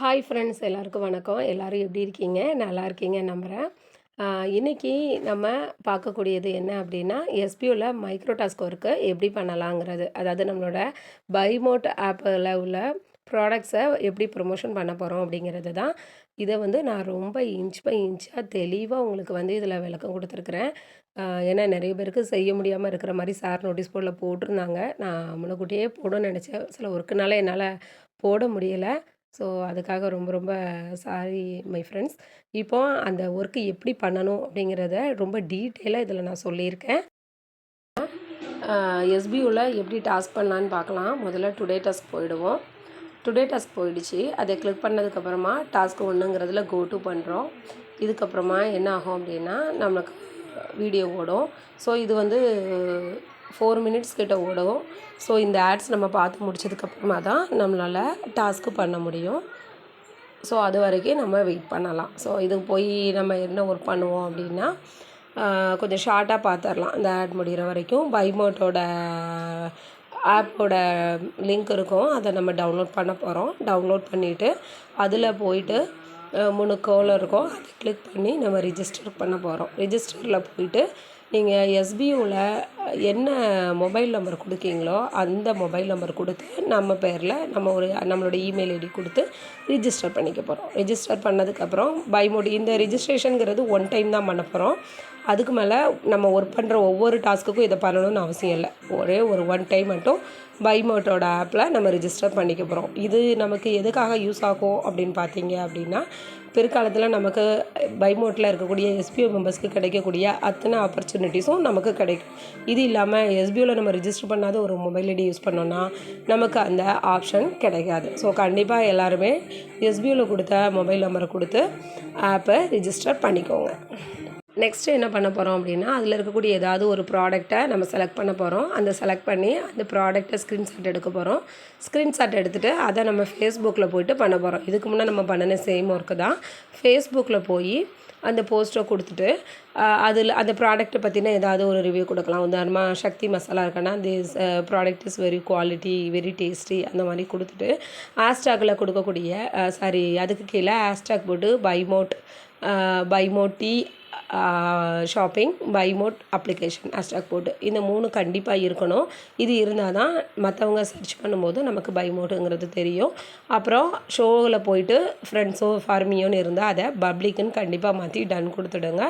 Hi friends எல்லாருக்கும் வணக்கம். எல்லோரும் எப்படி இருக்கீங்க? நல்லா இருக்கீங்க நம்புகிறேன் இன்றைக்கி நம்ம பார்க்கக்கூடியது என்ன அப்படின்னா எஸ்பியூவில் மைக்ரோ டாஸ்க் ஒர்க்கு எப்படி பண்ணலாங்கிறது. அதாவது நம்மளோட பைமோட் ஆப்பில் உள்ள ப்ராடக்ட்ஸை எப்படி ப்ரொமோஷன் பண்ண போகிறோம் அப்படிங்கிறது தான். இதை வந்து நான் ரொம்ப இன்ச் பை இன்ச்சாக தெளிவாக உங்களுக்கு வந்து இதில் விளக்கம் கொடுத்துருக்குறேன். ஏன்னா நிறைய பேருக்கு செய்ய முடியாமல் இருக்கிற மாதிரி சார் நோட்டீஸ் போர்டில் போட்டிருந்தாங்க. நான் முன்னக்கூட்டியே போடணும்னு நினச்சேன். சில ஒர்க்குனால என்னால் போட முடியலை. ஸோ அதுக்காக ரொம்ப ரொம்ப சாரி மை ஃப்ரெண்ட்ஸ். இப்போ அந்த ஒர்க்கு எப்படி பண்ணணும் அப்படிங்கிறத ரொம்ப டீட்டெயிலாக இதில் நான் சொல்லியிருக்கேன். எஸ்பியூவில் எப்படி டாஸ்க் பண்ணலான்னு பார்க்கலாம். முதல்ல டுடே டாஸ்க் போயிடுவோம். டுடே டாஸ்க் போயிடுச்சு. அதை கிளிக் பண்ணதுக்கப்புறமா டாஸ்க் ஒன்றுங்கிறதுல கோ டு பண்ணுறோம் இதுக்கப்புறமா என்ன ஆகும் அப்படின்னா நம்மளுக்கு வீடியோ ஓடும். ஸோ இது வந்து ஃபோர் மினிட்ஸ் கிட்ட ஓடும். ஸோ இந்த ஆட்ஸ் நம்ம பார்த்து முடிச்சதுக்கப்புறமா தான் நம்மளால் டாஸ்க்கு பண்ண முடியும். ஸோ அது வரைக்கும் நம்ம வெயிட் பண்ணலாம். ஸோ இதுக்கு போய் நம்ம என்ன ஒர்க் பண்ணுவோம் அப்படின்னா கொஞ்சம் ஷார்ட்டாக பார்த்துடலாம். இந்த ஆட் முடிகிற வரைக்கும் பைமோட்டோட ஆப்போட லிங்க் இருக்கும். அதை நம்ம டவுன்லோட் பண்ண போகிறோம் டவுன்லோட் பண்ணிவிட்டு அதில் போயிட்டு மூணு கோலம் இருக்கும். அதை கிளிக் பண்ணி நம்ம ரிஜிஸ்டர் பண்ண போகிறோம் ரிஜிஸ்டரில் போயிட்டு நீங்கள் எஸ்பியூவில் என்ன மொபைல் நம்பர் கொடுக்கீங்களோ அந்த மொபைல் நம்பர் கொடுத்து நம்ம பேரில் நம்ம ஒரு நம்மளோட இமெயில் ஐடி கொடுத்து ரிஜிஸ்டர் பண்ணிக்க போகிறோம் ரிஜிஸ்டர் பண்ணதுக்கப்புறம் பைமோடி இந்த ரிஜிஸ்ட்ரேஷனுங்கிறது ஒன் டைம் தான் பண்ண போகிறோம் அதுக்கு மேலே நம்ம ஒர்க் பண்ணுற ஒவ்வொரு டாஸ்க்குக்கும் இதை பண்ணணும்னு அவசியம் இல்லை. ஒரே ஒரு ஒன் டைம் மட்டும் பைமோட்டோட ஆப்பில் நம்ம ரிஜிஸ்டர் பண்ணிக்க போகிறோம் இது நமக்கு எதுக்காக யூஸ் ஆகும் அப்படின்னு பார்த்தீங்க அப்படின்னா பிற்காலத்தில் நமக்கு பைமோட்டில் இருக்கக்கூடிய எஸ்பிஓ மெம்பர்ஸ்க்கு கிடைக்கக்கூடிய அத்தனை ஆப்பர்ச்சுனிட்டிஸும் நமக்கு கிடைக்கும். இது இல்லாமல் எஸ்பிஓவில் நம்ம ரிஜிஸ்டர் பண்ணாத ஒரு மொபைல் ஐடி யூஸ் பண்ணோன்னா நமக்கு அந்த ஆப்ஷன் கிடைக்காது. ஸோ கண்டிப்பாக எல்லாருமே எஸ்பிஓவில் கொடுத்த மொபைல் நம்பரை கொடுத்து ஆப்பை ரிஜிஸ்டர் பண்ணிக்கோங்க. நெக்ஸ்ட்டு என்ன பண்ண போகிறோம் அப்படின்னா அதில் இருக்கக்கூடிய ஏதாவது ஒரு ப்ராடக்ட்டை நம்ம செலக்ட் பண்ண போகிறோம் அந்த செலக்ட் பண்ணி அந்த ப்ராடக்ட்டை ஸ்க்ரீன்ஷாட் எடுக்க போகிறோம் ஸ்க்ரீன்ஷாட் எடுத்துகிட்டு அதை நம்ம ஃபேஸ்புக்கில் போயிட்டு பண்ண போகிறோம் இதுக்கு முன்னே நம்ம பண்ணின சேம் ஒர்க்கு தான். ஃபேஸ்புக்கில் போய் அந்த போஸ்ட்டை கொடுத்துட்டு அதில் அந்த ப்ராடக்ட்டை பற்றின ஏதாவது ஒரு ரிவ்யூ கொடுக்கலாம். உதாரணமாக சக்தி மசாலா இருக்குன்னா this product is very quality very tasty அந்த மாதிரி கொடுத்துட்டு ஹேஷ்டாகில் கொடுக்கக்கூடிய சாரி அதுக்கு கீழே ஹேஷ்டாக் போட்டு Bymot Bymoti shopping Bymot application hashtag போட்டு இந்த மூணு கண்டிப்பாக இருக்கணும். இது இருந்தால் தான் மற்றவங்க சர்ச் பண்ணும்போது நமக்கு பைமோட்டுங்கிறது தெரியும். அப்புறம் ஷோவில் போயிட்டு ஃப்ரெண்ட்ஸோ ஃபார்மியோன்னு இருந்தால் அதை பப்ளிக்குன்னு கண்டிப்பாக மாற்றி டன் கொடுத்துடுங்க.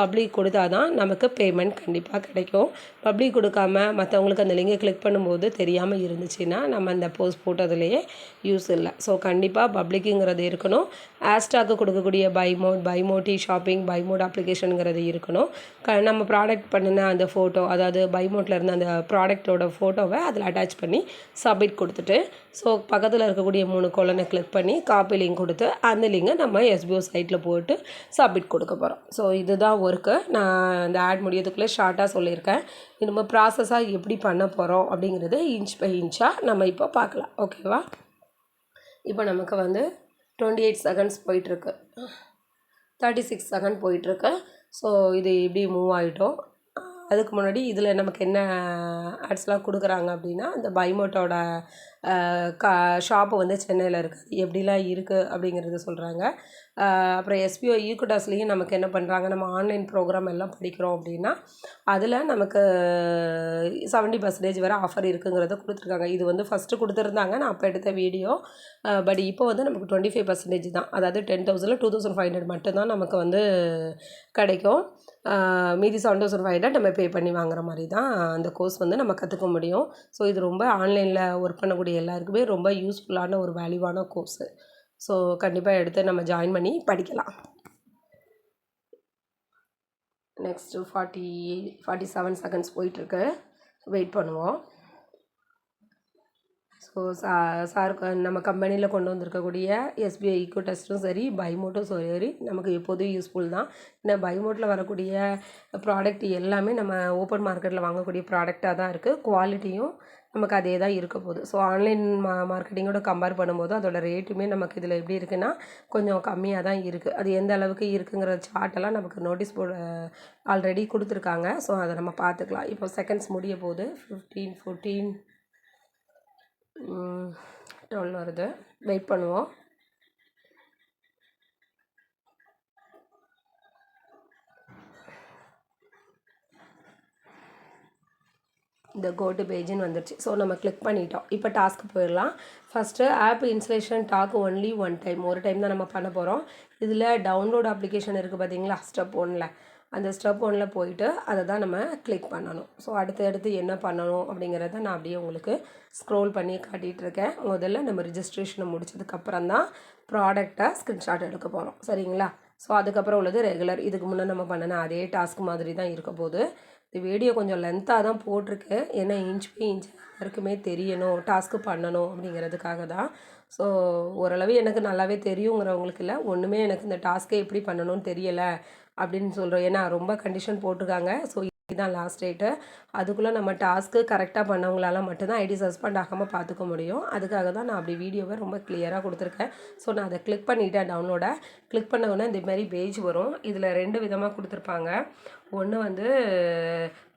பப்ளிக் கொடுத்தா தான் நமக்கு பேமெண்ட் கண்டிப்பாக கிடைக்கும். பப்ளிக் கொடுக்காம மற்றவங்களுக்கு அந்த லிங்கை கிளிக் பண்ணும்போது தெரியாமல் இருந்துச்சுன்னா நம்ம அந்த போஸ்ட் போட்டதுலேயே யூஸ் இல்லை. ஸோ கண்டிப்பாக பப்ளிக்குங்கிறது இருக்கணும். ஹேஷ்டாக்கு கொடுக்கக்கூடிய Bymot Bymoti shopping Bymot அப்ளிகேஷனுங்கிறது இருக்கணும். க நம்ம ப்ராடக்ட் பண்ணின அந்த ஃபோட்டோ அதாவது பைமோட்டில் இருந்த அந்த ப்ராடக்டோட ஃபோட்டோவை அதில் அட்டாச் பண்ணி சப்மிட் கொடுத்துட்டு ஸோ பக்கத்தில் இருக்கக்கூடிய மூணு கொலனை கிளிக் பண்ணி காப்பி லிங்க் கொடுத்து அந்த லிங்கை நம்ம எஸ்பிஓ சைட்டில் போட்டு சப்மிட் கொடுக்க போகிறோம் ஸோ இதுதான் ஒர்க்கு நான் இந்த ஆட் முடியறதுக்குள்ளே ஷார்ட்டாக சொல்லியிருக்கேன். நம்ம ப்ராசஸாக எப்படி பண்ண போகிறோம் அப்படிங்கிறது இன்ச் பை இன்ச்சாக நம்ம இப்போ பார்க்கலாம். ஓகேவா இப்போ நமக்கு வந்து டுவெண்ட்டி எயிட் செகண்ட்ஸ் போயிட்டுருக்கு தேர்ட்டி சிக்ஸ் செகண்ட் போயிட்டுருக்கு. ஸோ இது இப்படி மூவ் ஆகிட்டோம் அதுக்கு முன்னாடி இதில் நமக்கு என்ன ஆட்ஸ்லாம் கொடுக்குறாங்க அப்படின்னா இந்த பைமோட்டோட கா ஷாப்பு வந்து சென்னையில் இருக்குது எப்படிலாம் இருக்குது அப்படிங்கிறத சொல்கிறாங்க அப்புறம் எஸ்பிஓ ஈக்குடாஸ்லேயும் நமக்கு என்ன பண்ணுறாங்க நம்ம ஆன்லைன் ப்ரோக்ராம் எல்லாம் படிக்கிறோம் அப்படின்னா அதில் நமக்கு செவன்ட்டி பர்சன்டேஜ் வரை ஆஃபர் இருக்குங்கிறத கொடுத்துருக்காங்க. இது வந்து ஃபஸ்ட்டு கொடுத்துருந்தாங்க. நான் அப்போ எடுத்த வீடியோ பட் இப்போ வந்து நமக்கு டுவெண்ட்டி ஃபைவ் பர்சன்டேஜ் தான். அதாவது டென் தௌசண்டில் டூ தௌசண்ட் ஃபைவ் ஹண்ட்ரட் மட்டும்தான் நமக்கு வந்து கிடைக்கும். மீதி செவன் தௌசண்ட் ஃபைவ் ஹண்ட்ரட் நம்ம பே பண்ணி வாங்குற மாதிரி தான் அந்த கோர்ஸ் வந்து நம்ம கற்றுக்க முடியும். ஸோ இது ரொம்ப ஆன்லைனில் ஒர்க் பண்ணக்கூடிய எல்லாருக்குமே ரொம்ப யூஸ்ஃபுல்லான ஒரு வேல்யூவான கோர்ஸு ஸோ கண்டிப்பாக எடுத்து நம்ம ஜாயின் பண்ணி படிக்கலாம். Next forty forty seven seconds போயிட்டுருக்கு. வெயிட் பண்ணுவோம். ஸோ சா சாருக்கு நம்ம கம்பெனியில் கொண்டு வந்திருக்கக்கூடிய எஸ்பிஐ ஈக்கோ டெஸ்ட்டும் சரி பைமோட்டும் சரி நமக்கு எப்போதும் யூஸ்ஃபுல் தான். ஏன்னா பைமோட்டில் வரக்கூடிய ப்ராடக்ட் எல்லாமே நம்ம ஓப்பன் மார்க்கெட்டில் வாங்கக்கூடிய ப்ராடக்டாக தான் இருக்குது குவாலிட்டியும் நமக்கு அதே தான் இருக்க போகுது. ஸோ ஆன்லைன் மா மார்க்கெட்டிங்கோட கம்பேர் பண்ணும்போது அதோட ரேட்டுமே நமக்கு இதில் எப்படி இருக்குன்னா கொஞ்சம் கம்மியாக தான் இருக்குது அது எந்த அளவுக்கு இருக்குங்கிற சார்ட்டெல்லாம் நமக்கு நோட்டீஸ் போர்டு ஆல்ரெடி கொடுத்துருக்காங்க. ஸோ அதை நம்ம பார்த்துக்கலாம். இப்போ செகண்ட்ஸ் முடிய போகுது. ஃபிஃப்டீன் ஃபோர்டீன் டுவெல் வருது. வெயிட் பண்ணுவோம். இந்த கோட்டு பேஜின்னு வந்துருச்சு. ஸோ நம்ம கிளிக் பண்ணிட்டோம். இப்போ டாஸ்க் போயிடலாம். First app installation task only one time ஒரு டைம் தான் நம்ம பண்ண போகிறோம் இதில் டவுன்லோட் அப்ளிகேஷன் இருக்குது பார்த்தீங்களா ஸ்டெப் ஒன்றில் அந்த ஸ்டெப் ஒன்னில் போயிட்டு அதை தான் நம்ம கிளிக் பண்ணணும். ஸோ அடுத்து அடுத்து என்ன பண்ணணும் அப்படிங்கிறத நான் அப்படியே உங்களுக்கு ஸ்க்ரோல் பண்ணி காட்டிகிட்டு இருக்கேன். முதல்ல நம்ம ரிஜிஸ்ட்ரேஷனை முடிச்சதுக்கப்புறம் தான் ப்ராடக்டை ஸ்க்ரீன்ஷாட் எடுக்க போகிறோம் சரிங்களா? ஸோ அதுக்கப்புறம் உள்ளது ரெகுலர் இதுக்கு முன்னே நம்ம பண்ணின அதே டாஸ்க் மாதிரி தான் இருக்க போது இந்த வீடியோ கொஞ்சம் லென்த்தாக தான் போட்டிருக்கேன் ஏன்னா இன்ச் பை இன்ச் எல்லாருக்குமே தெரியணும் டாஸ்க்கு பண்ணணும் அப்படிங்கிறதுக்காக தான். ஸோ ஓரளவு எனக்கு நல்லாவே தெரியுங்கிறவங்களுக்கு இல்லை ஒன்றுமே எனக்கு இந்த டாஸ்க்கை எப்படி பண்ணணும்னு தெரியலை அப்படின்னு சொல்கிறோம் ஏன்னா ரொம்ப கண்டிஷன் போட்டிருக்காங்க. ஸோ தான் லாஸ்ட் டேட்டு அதுக்குள்ளே நம்ம டாஸ்க்கு கரெக்டாக பண்ணவங்களால மட்டும்தான் ஐடி சஸ்பெண்ட் ஆகாமல் பார்த்துக்க முடியும். அதுக்காக தான் நான் அப்படி வீடியோவை ரொம்ப கிளியராக கொடுத்துருக்கேன். ஸோ நான் அதை கிளிக் பண்ணிட்டேன் டவுன்லோடை கிளிக் பண்ண உடனே இந்த மாதிரி பேஜ் வரும். இதில் ரெண்டு விதமாக கொடுத்துருப்பாங்க. ஒன்று வந்து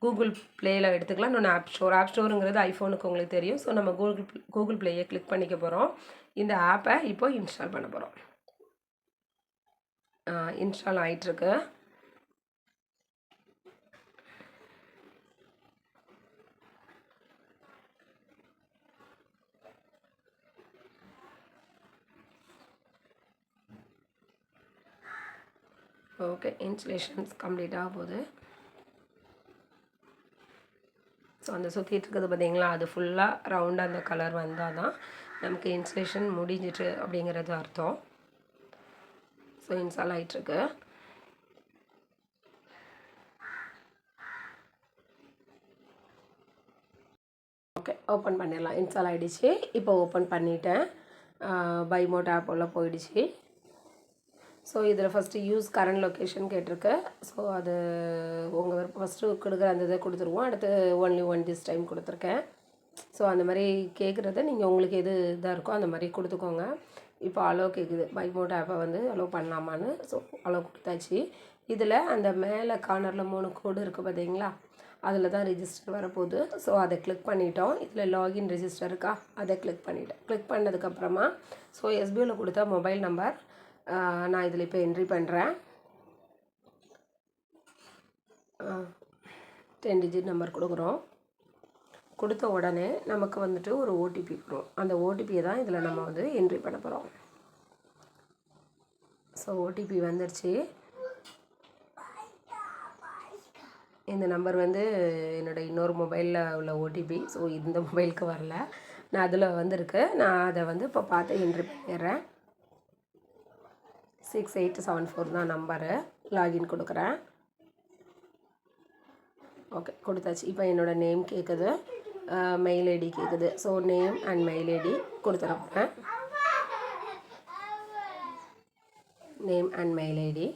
கூகுள் ப்ளேயில் எடுத்துக்கலாம். இன்னொன்று ஆப் ஸ்டோர் ஆப் ஸ்டோருங்கிறது ஐஃபோனுக்கு உங்களுக்கு தெரியும். ஸோ நம்ம கூகுள் கூகுள் ப்ளேயை கிளிக் பண்ணிக்க போகிறோம் இந்த ஆப்பை இப்போ இன்ஸ்டால் பண்ண போகிறோம் இன்ஸ்டால் ஆகிட்டுருக்கு ஓகே இன்சுலேஷன்ஸ் கம்ப்ளீட் ஆக போகுது ஸோ அந்த சுற்றிட்டு இருக்கிறது பார்த்திங்களா? அது ஃபுல்லாக ரவுண்டாக அந்த கலர் வந்தால் தான் நமக்கு இன்சுலேஷன் முடிஞ்சிட்டு அப்படிங்கிறது அர்த்தம். ஸோ இன்ஸ்டால் ஆகிட்டுருக்கு ஓகே ஓப்பன் பண்ணிடலாம். இன்ஸ்டால் ஆகிடுச்சு இப்போ ஓப்பன் பண்ணிட்டேன். பை மோட் ஆப் உள்ள போயிடுச்சு. ஸோ இதில் ஃபஸ்ட்டு யூஸ் கரண்ட் லொக்கேஷன் கேட்டிருக்கு. ஸோ அது உங்கள் ஃபஸ்ட்டு கொடுக்குற அந்த இதை கொடுத்துருவோம். அடுத்து ஒன்லி ஒன் திஸ் டைம் கொடுத்துருக்கேன். ஸோ அந்த மாதிரி கேட்குறத நீங்கள் உங்களுக்கு எது இதாக இருக்கோ அந்த மாதிரி கொடுத்துக்கோங்க. இப்போ அலோ கேட்குது பைக் மோட் ஆப்பை வந்து அலோ பண்ணலாமான்னு ஸோ அலோ கொடுத்தாச்சு. இதில் அந்த மேலே கார்னரில் மூணு கோடு இருக்குது பார்த்தீங்களா அதில் தான் ரிஜிஸ்டர் வரப்போகுது. ஸோ அதை கிளிக் பண்ணிட்டோம். இதில் லாகின் ரிஜிஸ்டர் இருக்கா? அதை கிளிக் பண்ணிட்டேன். கிளிக் பண்ணதுக்கப்புறமா ஸோ எஸ்பிஐயில் கொடுத்த மொபைல் நம்பர் நான் இதில் இப்போ என்ட்ரி பண்ணுறேன் டென் டிஜிட் நம்பர் கொடுக்குறோம். கொடுத்த உடனே நமக்கு வந்துட்டு ஒரு ஓடிபி வரும் அந்த ஓடிபியை தான் இதில் நம்ம வந்து என்ட்ரி பண்ண போகிறோம் ஸோ ஓடிபி வந்துருச்சு. இந்த நம்பர் வந்து என்னோடய இன்னொரு மொபைலில் உள்ள ஓடிபி ஸோ இந்த மொபைலுக்கு வரல. நான் அதில் வந்திருக்கு. நான் அதை வந்து இப்போ பார்த்து என்ட்ரி பண்ணிடுறேன். சிக்ஸ் எயிட் செவன் ஃபோர் தான் நம்பரு லாகின் கொடுக்குறேன். ஓகே கொடுத்தாச்சு. இப்போ என்னோடய நேம் கேட்குது மெயில் ஐடி கேட்குது so name and mail ID கொடுத்துருப்பேன் நேம் அண்ட் மெயில் ஐடி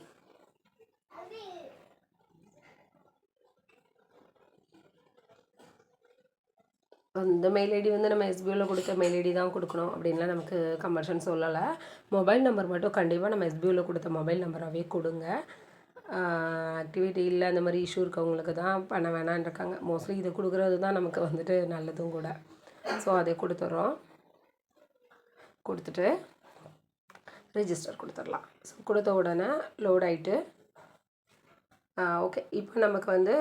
அந்த மெயில் ஐடி வந்து நம்ம எஸ்பிஓவில் கொடுத்த மெயில் ஐடி தான் கொடுக்கணும் அப்படின்லாம் நமக்கு கம்பல்ஷன் சொல்லலை. மொபைல் நம்பர் மட்டும் கண்டிப்பாக நம்ம எஸ்பிஓவில் கொடுத்த மொபைல் நம்பராகவே கொடுங்க. ஆக்டிவிட்டி இல்லை அந்த மாதிரி இஷ்யூ இருக்கவங்களுக்கு தான் பண்ண வேணான் இருக்காங்க. மோஸ்ட்லி இதை கொடுக்குறது தான் நமக்கு வந்துட்டு நல்லதும் கூட. ஸோ அதை கொடுத்துட்றோம் கொடுத்துட்டு ரிஜிஸ்டர் கொடுத்துடலாம். ஸோ கொடுத்த உடனே லோட் ஆகிட்டு ஓகே இப்போ நமக்கு வந்து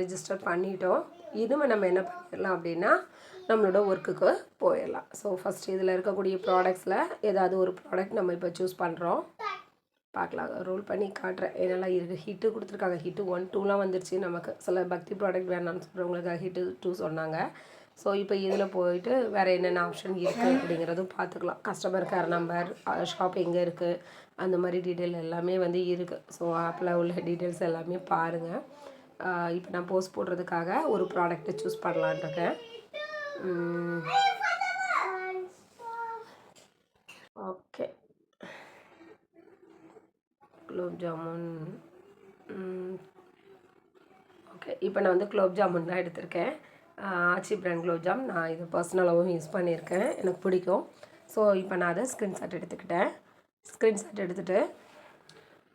ரிஜிஸ்டர் பண்ணிட்டோம். இனிமேல் நம்ம என்ன பண்ணிடலாம் அப்படின்னா நம்மளோட ஒர்க்குக்கு போயிடலாம். ஸோ ஃபஸ்ட் இதில் இருக்கக்கூடிய ப்ராடக்ட்ஸில் ஏதாவது ஒரு ப்ராடக்ட் நம்ம இப்போ சூஸ் பண்ணுறோம் பார்க்கலாம். ரோல் பண்ணி காட்டுறேன். என்னெல்லாம் இருக்குது ஹிட்டு கொடுத்துருக்காங்க. ஹிட்டு ஒன் டூலாம் வந்துருச்சு. நமக்கு சில பக்தி ப்ராடக்ட் வேணாம்னு சொல்கிறவங்களுக்காக ஹிட்டு டூ சொன்னாங்க. ஸோ இப்போ இதில் போயிட்டு வேறு என்னென்ன ஆப்ஷன் இருக்குது அப்படிங்கிறதும் பார்த்துக்கலாம். கஸ்டமர் கேர் நம்பர் ஷாப் எங்கே இருக்குது அந்த மாதிரி டீட்டெயில் எல்லாமே வந்து இருக்குது ஸோ ஆப்பில் உள்ள டீட்டெயில்ஸ் எல்லாமே பாருங்கள் இப்போ நான் போஸ்ட் போடுறதுக்காக ஒரு ப்ராடக்ட்டை சூஸ் பண்ணலான்ட்ருக்கேன் ஓகே குலோப் ஜாமுன். ஓகே இப்போ நான் வந்து குலோப் ஜாமுன் தான் எடுத்திருக்கேன். ஆச்சி பிராண்ட் குலோப் ஜாம் நான் இது பர்சனலாகவும் யூஸ் பண்ணியிருக்கேன். எனக்கு பிடிக்கும். ஸோ இப்போ நான் அதை ஸ்க்ரீன்ஷாட் எடுத்துக்கிட்டேன். ஸ்க்ரீன்ஷாட் எடுத்துகிட்டு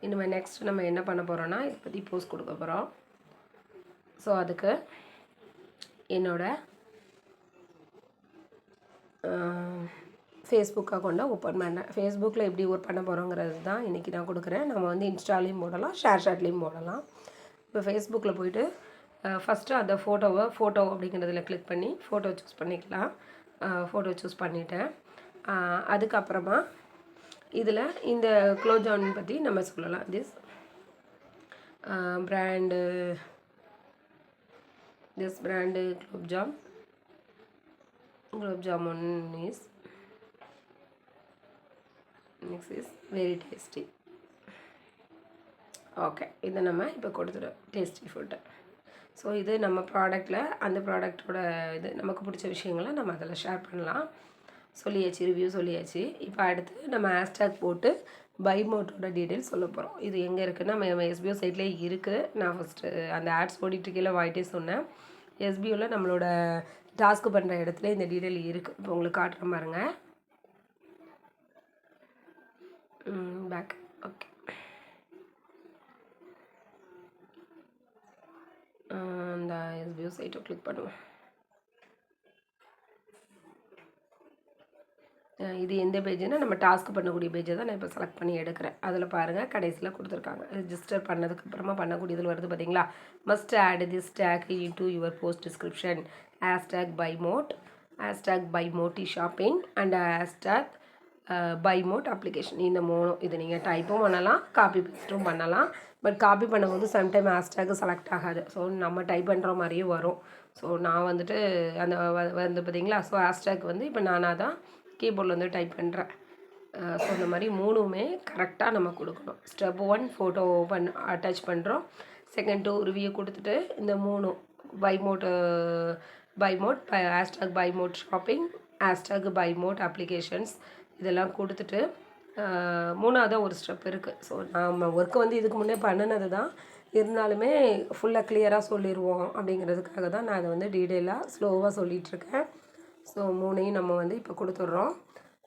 இனிமேல் நெக்ஸ்ட் நம்ம என்ன பண்ண போகிறோன்னா இதை பற்றி போஸ்ட் கொடுக்க போகிறோம் ஸோ அதுக்கு என்னோடய ஃபேஸ்புக் அக்கௌண்ட்டை ஓப்பன் பண்ணேன் ஃபேஸ்புக்கில் எப்படி ஒர்க் பண்ண போகிறோங்கிறது தான் இன்றைக்கி நான் கொடுக்குறேன். நம்ம வந்து இன்ஸ்டாலையும் போடலாம் ஷேர் ஷாட்லேயும் போடலாம். இப்போ ஃபேஸ்புக்கில் போயிட்டு ஃபஸ்ட்டு அந்த ஃபோட்டோவை ஃபோட்டோ அப்படிங்கிறதுல கிளிக் பண்ணி ஃபோட்டோ சூஸ் பண்ணிக்கலாம். ஃபோட்டோ சூஸ் பண்ணிட்டேன். அதுக்கப்புறமா இதில் இந்த குலோப்ஜான் பற்றி நம்ம சொல்லலாம். This brand this brand gulab jamun gulab jamun is next is very tasty. Okay இதை நம்ம இப்போ கொடுத்துடும். டேஸ்டி ஃபுட்டு ஸோ இது நம்ம ப்ராடக்டில் அந்த ப்ராடக்டோட இது நமக்கு பிடிச்ச விஷயங்களை நம்ம அதில் ஷேர் பண்ணலாம். சொல்லியாச்சு ரிவ்யூ சொல்லியாச்சு. இப்போ அடுத்து நம்ம ஹேஷ்டேக் போட்டு பை மோட்டோட டீட்டெயில் சொல்ல போகிறோம் இது எங்கே இருக்குன்னா நம்ம எஸ்பிஓ சைட்லேயே இருக்குது நான் ஃபஸ்ட்டு அந்த ஆட்ஸ் ஓடிட்டுருக்கையில் வாய்ட்டே சொன்னேன். எஸ்பியூவில் நம்மளோட டாஸ்க் பண்ணுற இடத்துல இந்த டீட்டெயில் இருக்குது இப்போ உங்களுக்கு காட்டுற பாருங்க. பேக் ஓகே அந்த எஸ்பியூ சைட்டை கிளிக் பண்ணுவேன் இது எந்த பேஜ்னா நம்ம டாஸ்க் பண்ணக்கூடிய பேஜை தான் நான் இப்போ செலக்ட் பண்ணி எடுக்கிறேன். அதில் பாருங்கள் கடைசியில் கொடுத்துருக்காங்க. ரிஜிஸ்டர் பண்ணதுக்கு அப்புறமா பண்ணக்கூடியதில் வருது பார்த்தீங்களா must add this tag into your post description hashtag Bymot hashtag Bymoti shopping and hashtag Bymot application இந்த மூணும் இது நீங்கள் டைப்பும் பண்ணலாம் காப்பி பேஸ்ட்டும் பண்ணலாம். பட் காப்பி பண்ணும்போது சம்டைம் ஹேஷ்டேக்கு செலக்ட் ஆகாது. ஸோ நம்ம டைப் பண்ணுற மாதிரியே வரும். ஸோ நான் வந்துட்டு அந்த வ- வந்து பார்த்தீங்களா ஸோ ஹேஷ்டேக் வந்து இப்போ நானாக தான் கீபோர்டில் வந்து டைப் பண்ணுறேன் ஸோ இந்த மாதிரி மூணுமே கரெக்டாக நம்ம கொடுக்கணும். ஸ்டெப் ஒன் ஃபோட்டோ பண் அட்டாச் பண்ணுறோம் செகண்ட் டூ ரிவ்யூ கொடுத்துட்டு இந்த மூணும் Bymot Bymot hashtag Bymot shopping hashtag Bymot applications இதெல்லாம் கொடுத்துட்டு அஹ், மூணாவது ஒரு ஸ்டெப் இருக்குது ஸோ நம்ம ஒர்க்கு வந்து இதுக்கு முன்னே பண்ணினது தான் இருந்தாலுமே ஃபுல்லாக கிளியராக சொல்லிடுவோம் அப்படிங்கிறதுக்காக தான் நான் அதை வந்து டீட்டெயிலாக ஸ்லோவாக சொல்லிகிட்ருக்கேன் ஸோ மூணையும் நம்ம வந்து இப்போ கொடுத்துட்றோம்.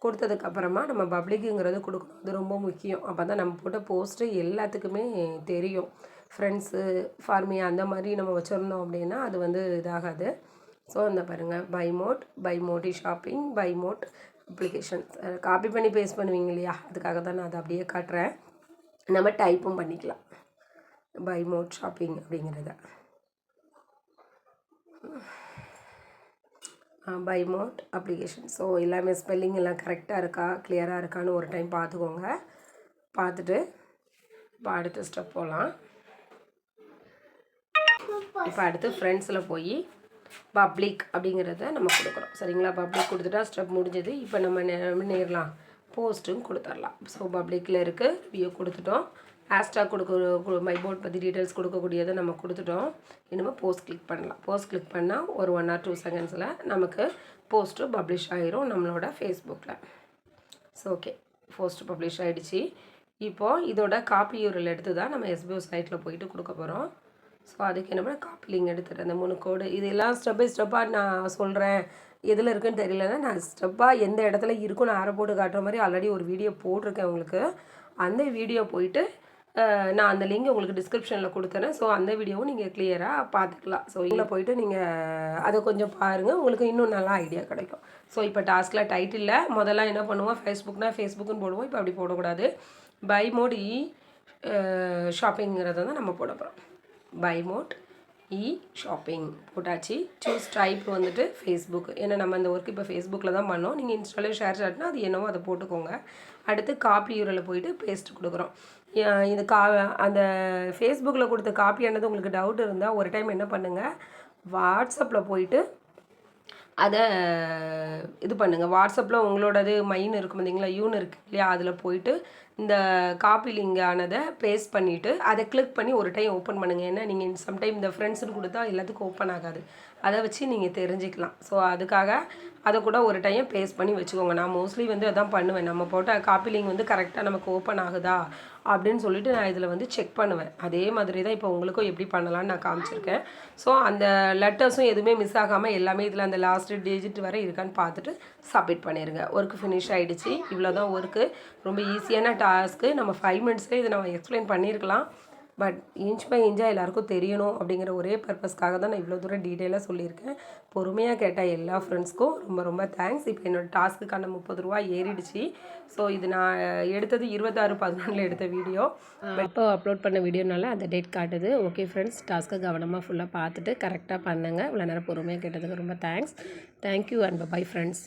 கொடுத்ததுக்கப்புறமா நம்ம பப்ளிக்குங்கிறது கொடுக்கணும். அது ரொம்ப முக்கியம். அப்போ தான் நம்ம போட்ட போஸ்ட்டு எல்லாத்துக்குமே தெரியும். ஃப்ரெண்ட்ஸு ஃபார்மி அந்த மாதிரி நம்ம வச்சுருந்தோம் அப்படின்னா அது வந்து இதாகாது. ஸோ அந்த பாருங்கள் Bymot Bymoti shopping Bymot application copy பண்ணி பேஸ்ட் பண்ணுவீங்க இல்லையா? அதுக்காக தான் நான் அதை அப்படியே காட்டுறேன். நம்ம டைப்பும் பண்ணிக்கலாம். பை மோட் ஷாப்பிங் அப்படிங்கிறத. பை மோட் அப்ளிகேஷன் ஸோ எல்லாமே ஸ்பெல்லிங் எல்லாம் கரெக்டாக இருக்கா கிளியராக இருக்கான்னு ஒரு டைம் பார்த்துக்கோங்க. பார்த்துட்டு இப்போ அடுத்த ஸ்டெப் போகலாம் இப்போ அடுத்து ஃப்ரெண்ட்ஸில் போய் பப்ளிக் அப்படிங்கிறத நம்ம கொடுக்குறோம். சரிங்களா? பப்ளிக் கொடுத்துட்டா ஸ்டெப் முடிஞ்சது. இப்போ நம்ம நே- என்ன போஸ்ட்டும் கொடுத்துடலாம். ஸோ பப்ளிக்கில் இருக்குது வியூ கொடுத்துட்டோம். ஹேஷ்டாக் கொடுக்க மை போர்ட் பற்றி டீட்டெயில்ஸ் கொடுக்கக்கூடியதை நம்ம கொடுத்துட்டோம். இனிமேல் போஸ்ட் கிளிக் பண்ணலாம். போஸ்ட் கிளிக் பண்ணால் ஒரு ஒன் ஆர் டூ செகண்ட்ஸில் நமக்கு போஸ்ட்டு பப்ளிஷ் ஆகிரும் நம்மளோட ஃபேஸ்புக்கில் ஸோ ஓகே போஸ்ட்டு பப்ளிஷ் ஆகிடுச்சு இப்போது இதோட காப்பி யூரில் எடுத்து தான் நம்ம எஸ்பிஓ சைட்டில் போயிட்டு கொடுக்க போகிறோம் ஸோ அதுக்கு என்ன பண்ண காப்பி லிங்க் எடுத்துகிறேன் அந்த மூணு கோடு இதெல்லாம் ஸ்டெப் பை ஸ்டெப்பாக நான் சொல்கிறேன் எதில் இருக்குன்னு தெரியலன்னா நான் ஸ்டெப்பாக எந்த இடத்துல இருக்குன்னு நான் ஆரை போட்டு காட்டுற மாதிரி ஆல்ரெடி ஒரு வீடியோ போட்டிருக்கேன் உங்களுக்கு. அந்த வீடியோ போயிட்டு நான் அந்த லிங்க் உங்களுக்கு டிஸ்கிரிப்ஷனில் கொடுத்துறேன். ஸோ அந்த வீடியோவும் நீங்கள் கிளியராக பார்த்துக்கலாம் ஸோ இதில் போயிட்டு நீங்கள் அதை கொஞ்சம் பாருங்கள் உங்களுக்கு இன்னும் நல்லா ஐடியா கிடைக்கும். ஸோ இப்போ டாஸ்கில் டைட்டில் முதல்ல என்ன பண்ணுவோம்? ஃபேஸ்புக்னா ஃபேஸ்புக்குன்னு போடுவோம். இப்போ அப்படி போடக்கூடாது. பை மோட் இ ஷாப்பிங்கிறத தான் நம்ம போட போகிறோம் பை மோட் இ ஷாப்பிங் போட்டாச்சு. சூஸ் டைப் வந்துட்டு ஃபேஸ்புக் ஏன்னா நம்ம இந்த ஒர்க் இப்போ ஃபேஸ்புக்கில் தான் பண்ணோம். நீங்கள் இன்ஸ்டாலே ஷேர் சாட்னா அது என்னவோ அதை போட்டுக்கோங்க. அடுத்து காப்பி யூரில் போயிட்டு பேஸ்ட் கொடுக்குறோம். இது கா அந்த ஃபேஸ்புக்கில் கொடுத்த காப்பியானது உங்களுக்கு டவுட் இருந்தால் ஒரு டைம் என்ன பண்ணுங்கள் வாட்ஸ்அப்பில் போயிட்டு அதை இது பண்ணுங்கள் வாட்ஸ்அப்பில் உங்களோடது மைன் இருக்கும் பார்த்தீங்களா யூன் இருக்கு இல்லையா? அதில் போயிட்டு இந்த காப்பி லிங்க் ஆனதை பேஸ்ட் பண்ணிவிட்டு அதை கிளிக் பண்ணி ஒரு டைம் ஓப்பன் பண்ணுங்கள் ஏன்னா நீங்கள் சம்டைம் இந்த ஃப்ரெண்ட்ஸுன்னு கொடுத்தா எல்லாத்துக்கும் ஓப்பன் ஆகாது. அதை வச்சு நீங்கள் தெரிஞ்சுக்கலாம். ஸோ அதுக்காக அதை கூட ஒரு டைம் பேஸ்ட் பண்ணி வச்சுக்கோங்க. நான் மோஸ்ட்லி வந்து அதான் பண்ணுவேன். நம்ம போட்ட காப்பி லிங்க் வந்து கரெக்டாக நமக்கு ஓப்பன் ஆகுதா? அப்படின்னு சொல்லிட்டு நான் இதில் வந்து செக் பண்ணுவேன். அதே மாதிரி தான் இப்போ உங்களுக்கும் எப்படி பண்ணலாம்னு நான் காமிச்சிருக்கேன். ஸோ அந்த லெட்டர்ஸும் எதுவுமே மிஸ் ஆகாமல் எல்லாமே இதில் அந்த லாஸ்ட் டிஜிட் வரை இருக்கான்னு பார்த்துட்டு சப்மிட் பண்ணிடுங்க ஒர்க்கு ஃபினிஷ் ஆகிடுச்சு இவ்வளோ தான் ஒர்க்கு ரொம்ப ஈஸியான டாஸ்க்கு நம்ம ஃபைவ் மினிட்ஸே இதை நம்ம எக்ஸ்பிளைன் பண்ணியிருக்கலாம். பட் இன்ச் பை இன்ச்சாக எல்லாருக்கும் தெரியணும் அப்படிங்கிற ஒரே பர்பஸ்க்காக தான் நான் இவ்வளோ தூரம் டீட்டெயிலாக சொல்லியிருக்கேன். பொறுமையாக கேட்ட எல்லா ஃப்ரெண்ட்ஸ்க்கும் ரொம்ப ரொம்ப தேங்க்ஸ் இப்போ என்னோடய டாஸ்க்குக்கான முப்பது ரூபா ஏறிடுச்சு. ஸோ இது நான் எடுத்தது இருபத்தாறு பதினொன்றில் எடுத்த வீடியோ இப்போ அப்லோட் பண்ண வீடியோனால அந்த டேட் காட்டுது. ஓகே ஃப்ரெண்ட்ஸ் டாஸ்க்கை கவனமாக ஃபுல்லாக பார்த்துட்டு கரெக்டாக பண்ணுங்கள் இவ்வளோ நேரம் பொறுமையாக கேட்டதுக்கு ரொம்ப thanks thank you and bye friends